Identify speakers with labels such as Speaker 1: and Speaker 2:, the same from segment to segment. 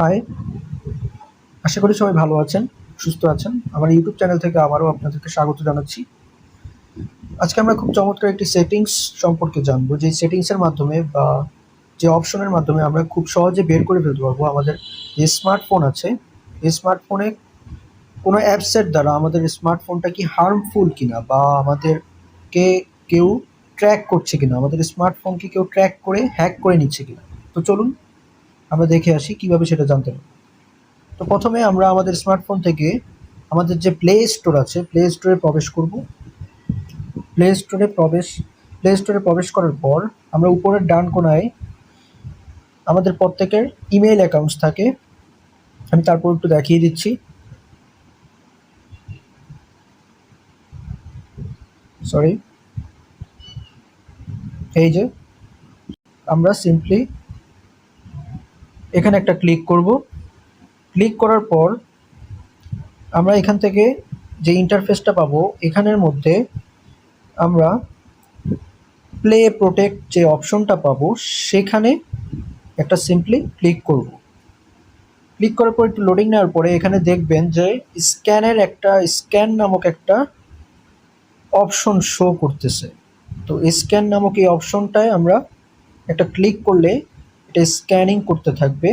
Speaker 1: High আশা করি সবাই ভালো আছেন, সুস্থ আছেন। আমার ইউটিউব চ্যানেল থেকে আবারও আপনাদেরকে স্বাগত জানাচ্ছি। আজকে আমরা খুব চমৎকার একটি সেটিংস সম্পর্কে জানব। যে সেটিংসের মাধ্যমে বা যে অপশনের মাধ্যমে আমরা খুব সহজে বের করে ফেলতে পারব। আমাদের যে স্মার্টফোন আছে, এই স্মার্টফোনে কোনো অ্যাপসের দ্বারা আমাদের স্মার্টফোনটা কি হার্মফুল কিনা বা আমাদেরকে কেউ ট্র্যাক করছে কিনা, আমাদের স্মার্টফোনকে কেউ ট্র্যাক করে, হ্যাক করে নিচ্ছে কিনা। তো চলুন আমরা দেখে আসি কীভাবে সেটা জানতে পারব। তো প্রথমে আমরা আমাদের স্মার্টফোন থেকে আমাদের যে প্লে স্টোর আছে প্লে স্টোরে প্রবেশ করব। প্লে স্টোরে প্রবেশ প্লে স্টোরে প্রবেশ করার পর আমরা উপরের ডান কোনায় আমাদের প্রত্যেকের ইমেল অ্যাকাউন্টস থাকে। আমি তারপর একটু দেখিয়ে দিচ্ছি। সরি এই যে আমরা সিম্পলি এখানে একটা ক্লিক করব। ক্লিক করার পর আমরা এখান থেকে যে ইন্টারফেসটা পাবো, এখানের মধ্যে আমরা প্লে প্রোটেক্ট যে অপশনটা পাবো, সেখানে একটা সিম্পলি ক্লিক করব। ক্লিক করার পর একটু লোডিং নেওয়ার পরে এখানে দেখবেন যে স্ক্যানের একটা স্ক্যান নামক একটা অপশন শো করতেছে। তো স্ক্যান নামক এই অপশনটায় আমরা একটা ক্লিক করলে এটা স্ক্যানিং করতে থাকবে।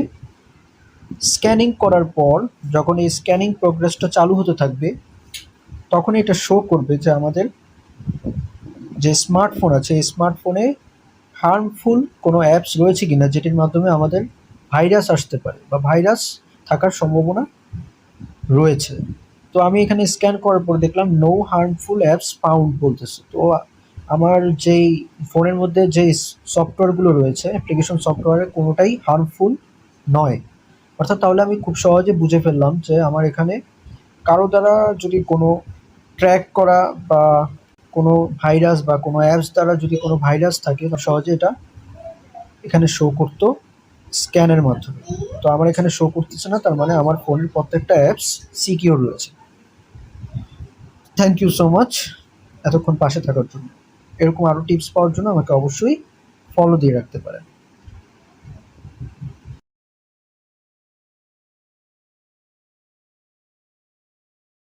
Speaker 1: স্ক্যানিং করার পর যখন এই স্ক্যানিং প্রোগ্রেসটা চালু হতে থাকবে তখন এটা শো করবে যে আমাদের যে স্মার্টফোন আছে, এই স্মার্টফোনে হার্মফুল কোনো অ্যাপস রয়েছে কি না যেটির মাধ্যমে আমাদের ভাইরাস আসতে পারে বা ভাইরাস থাকার সম্ভাবনা রয়েছে। তো আমি এখানে স্ক্যান করার পর দেখলাম নো হার্মফুল অ্যাপস ফাউন্ড বলতেছে। তো আমার যেই ফোনের মধ্যে যে সফটওয়্যারগুলো রয়েছে অ্যাপ্লিকেশন সফটওয়্যারে কোনোটাই হার্মফুল নয়। অর্থাৎ তাহলে আমি খুব সহজে বুঝে ফেললাম যে আমার এখানে কারও দ্বারা যদি কোনো ট্র্যাক করা বা কোনো ভাইরাস বা কোনো অ্যাপস দ্বারা যদি কোনো ভাইরাস থাকে সহজে এটা এখানে শো করতো স্ক্যানের মাধ্যমে। তো আমার এখানে শো করতেছে না, তার মানে আমার ফোনের প্রত্যেকটা অ্যাপস সিকিওর রয়েছে। থ্যাংক ইউ সো মাচ এতক্ষণ পাশে থাকার জন্য। এরকম আরও টিপস পাওয়ার জন্য আমাকে অবশ্যই ফলো দিয়ে রাখতে পারেন।